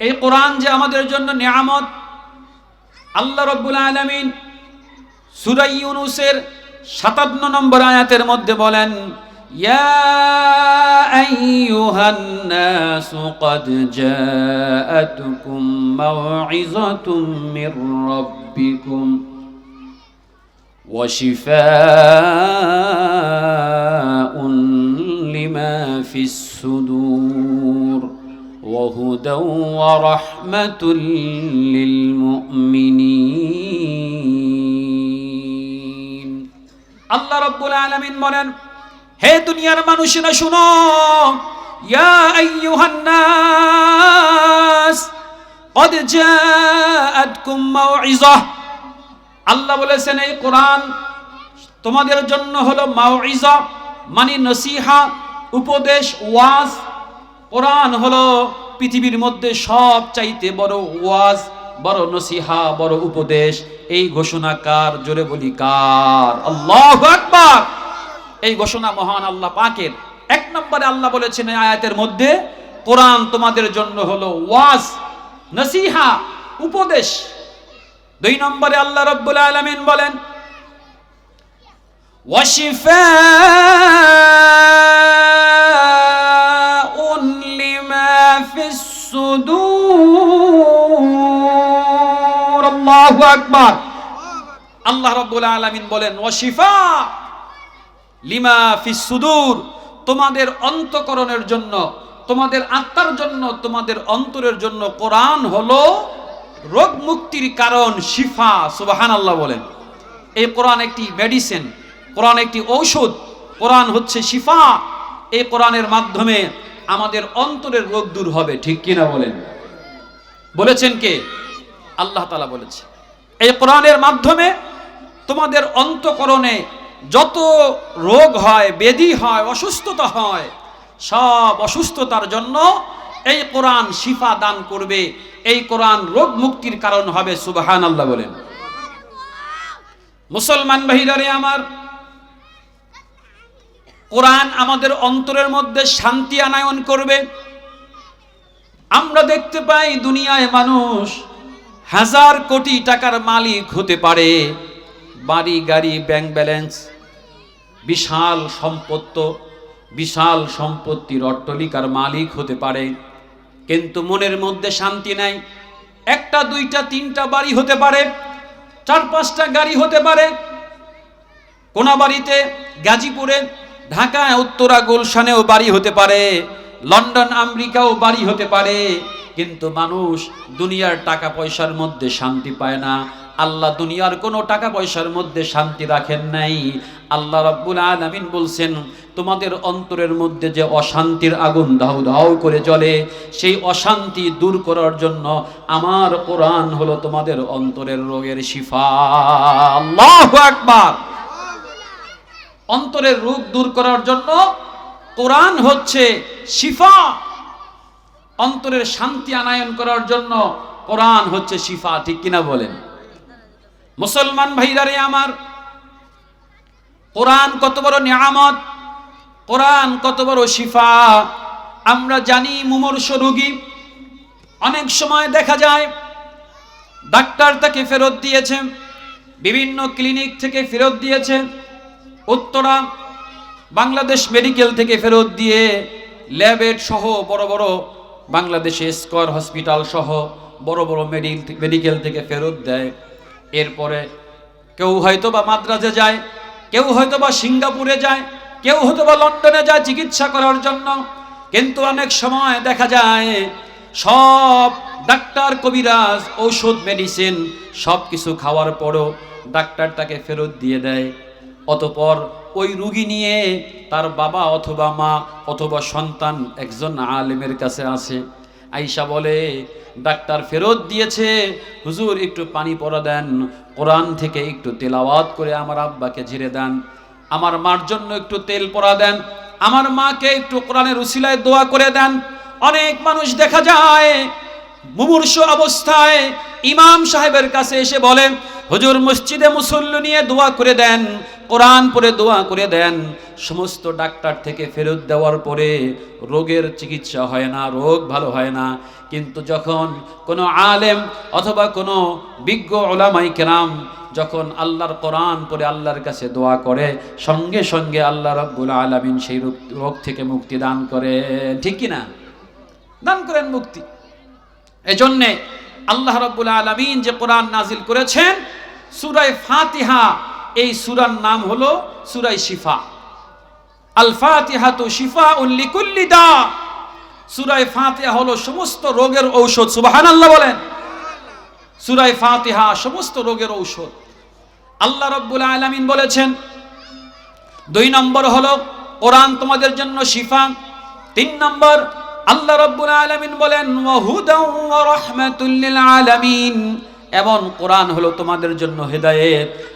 এই কোরআন যে আমাদের জন্য নিয়ামত আল্লাহ রব্বুল আলমিন সুরাই ইউনুসের সাতান্ন নম্বর আয়াতের মধ্যে বলেন يا أيها الناس قد جاءتكم موعظة من ربكم وشفاء لما في الصدور وهدى ورحمة للمؤمنين আল্লাহ রব্বুল আলামিন বলেন হে দুনিয়ার মানুষেরা শুনো ইয়া আইয়ুহান নাস قد جاءتكم موعظة আল্লাহ বলেছেন এই কোরআন তোমাদের জন্য হলো মাউইজা মানে নসিহা উপদেশ ওয়াজ কোরআন হলো পৃথিবীর মধ্যে সব চাইতে বড় ওয়াজ, বড় নসিহা, বড় উপদেশ, এই ঘোষণা কার? জোরে বলি কার? আল্লাহ আকবার! এই ঘোষণা মহান আল্লাহ পাকের। এক নম্বরে আল্লাহ বলেছেন আয়াতের মধ্যে, কোরআন তোমাদের জন্য হলো ওয়াজ, নসিহা, উপদেশ। দুই নম্বরে আল্লাহ রব্বুল আলমিন বলেন, ওয়াশিফা في الصدور الله أكبر আল্লাহ রব্বুল আলামিন বলেন ওয়াশিফা লিমা ফিস সুদূর তোমাদের অন্তকরণের জন্য তোমাদের আত্মার জন্য তোমাদের অন্তরের জন্য কোরআন হলো রোগ মুক্তির কারণ শিফা সুবাহান আল্লাহ বলেন এই কোরআন একটি মেডিসিন কোরআন একটি ঔষধ কোরআন হচ্ছে শিফা এই কোরআনের মাধ্যমে আমাদের অন্তরের রোগ দূর হবে, ঠিক কিনা বলেন? বলেছেন কে? আল্লাহ তালা বলেছে। এই কোরআনের মাধ্যমে তোমাদের অন্তকরণে যত রোগ হয় বেদি হয়, অসুস্থতা হয়, সব অসুস্থতার জন্য এই কোরআন শিফা দান করবে। এই কোরআন রোগ মুক্তির কারণ হবে সুবাহান আল্লাহ বলেন। মুসলমান ভাইরারে আমার কোরআন আমাদের অন্তরের মধ্যে শান্তি আনায়ন করবে। আমরা দেখতে পাই দুনিয়ায় মানুষ হাজার কোটি টাকার মালিক হতে পারে। বাড়ি, গাড়ি, ব্যাংক ব্যালেন্স, বিশাল সম্পত্ত, বিশাল সম্পত্তির অট্টলিকার মালিক হতে পারে। কিন্তু মনের মধ্যে শান্তি নাই। একটা, দুইটা, তিনটা বাড়ি হতে পারে, চার পাঁচটা গাড়ি হতে পারে। কোনাবাড়িতে, গাজীপুরে ঢাকায় উত্তরা গুলশানেও বাড়ি হতে পারে, লন্ডন, আমেরিকাও বাড়ি হতে পারে, কিন্তু মানুষ দুনিয়ার টাকা পয়সার মধ্যে শান্তি পায় না। আল্লাহ দুনিয়ার কোনো টাকা পয়সার মধ্যে শান্তি রাখেন নাই। আল্লাহ রাব্বুল আলামিন বলছেন, তোমাদের অন্তরের মধ্যে যে অশান্তির আগুন দাউ দাউ করে জ্বলে, সেই অশান্তি দূর করার জন্য আমার কোরআন হলো তোমাদের অন্তরের রোগের শিফা। আল্লাহু আকবার! অন্তরের রোগ দূর করার জন্য কোরআন হচ্ছে শিফা। অন্তরের শান্তি আনায়ন করার জন্য কোরআন হচ্ছে শিফা, ঠিক কিনা বলেন? মুসলমান ভাইরারে আমার, কোরআন কত বড় নিয়ামত, কোরআন কত বড় শিফা। আমরা জানি মুমূর্ষ রোগী, অনেক সময় দেখা যায় ডাক্তার তাকে ফেরত দিয়েছে, বিভিন্ন ক্লিনিক থেকে ফেরত দিয়েছে উত্তরা বাংলাদেশ মেডিকেল থেকে ফেরত দিয়ে ল্যাবেট সহ বড় বড় বাংলাদেশে স্কোয়ার হসপিটাল সহ বড় বড় মেডিকেল থেকে ফেরত দেয়। এরপরে কেউ হয়তো বা মাদ্রাজে যায়, কেউ হয়তো বা সিঙ্গাপুরে যায়, কেউ হয়তো বা লন্ডনে যায় চিকিৎসা করার জন্য। কিন্তু অনেক সময় দেখা যায় সব ডাক্তার কবিরাজ, ঔষধ, মেডিসিন সব কিছু খাওয়ার পরও ডাক্তার তাকে ফেরত দিয়ে দেয়। অতপর ওই রুগী নিয়ে তার বাবা অথবা মা অথবা সন্তান একজন আলেমের কাছে আসে। আইসা বলে, ডাক্তার ফেরত দিয়েছে। হুজুর, একটু পানি পরা দেন। কোরআন থেকে একটু তেলাওয়াত করে আমার আব্বাকে ঝেড়ে দেন। আমার মার জন্য একটু তেল পরা দেন। আমার মাকে একটু কোরআনের উসিলায় দোয়া করে দেন। অনেক মানুষ দেখা যায়, মুমূর্ষ অবস্থায় ইমাম সাহেবের কাছে এসে বলে হুজুর মসজিদে মুসল্লি নিয়ে দোয়া করে দেন, কোরআন পরে দোয়া করে দেন। সমস্ত ডাক্তার থেকে ফেরত দেওয়ার পরে রোগের চিকিৎসা হয় না, রোগ ভালো হয় না। কিন্তু যখন কোনো আলেম অথবা কোনো বিজ্ঞ ওলামাই কেরাম যখন আল্লাহর কোরআন পরে আল্লাহর কাছে দোয়া করে, সঙ্গে সঙ্গে আল্লাহ রব্বুল আলমিন সেই রোগ থেকে মুক্তি দান করে। ঠিক কি না? দান করেন মুক্তি। এজন্যে আল্লাহ রব্বুল আলমিন যে কোরআন নাজিল করেছেন সুরায় ফাতিহা, এই সুরার নাম হলো সুরাই শিফা। আল ফাতিহা তো শিফা উল্লিকুল্লি দা। সুরায় ফাতিহা হলো সমস্ত রোগের ঔষধ সুবাহান আল্লাহ বলেন। সুরায় ফাতিহা সমস্ত রোগের ঔষধ। আল্লাহ রব্বুল আলমিন বলেছেন, দুই নম্বর হলো কোরআন তোমাদের জন্য শিফা। তিন নম্বর, আল্লাহ রব্বুল আলামিন বলেন ওয়াহুদাও ওয়া রাহমাতুল লিল আলামিন। এবং কোরআন হলো তোমাদের জন্য হেদায়েত।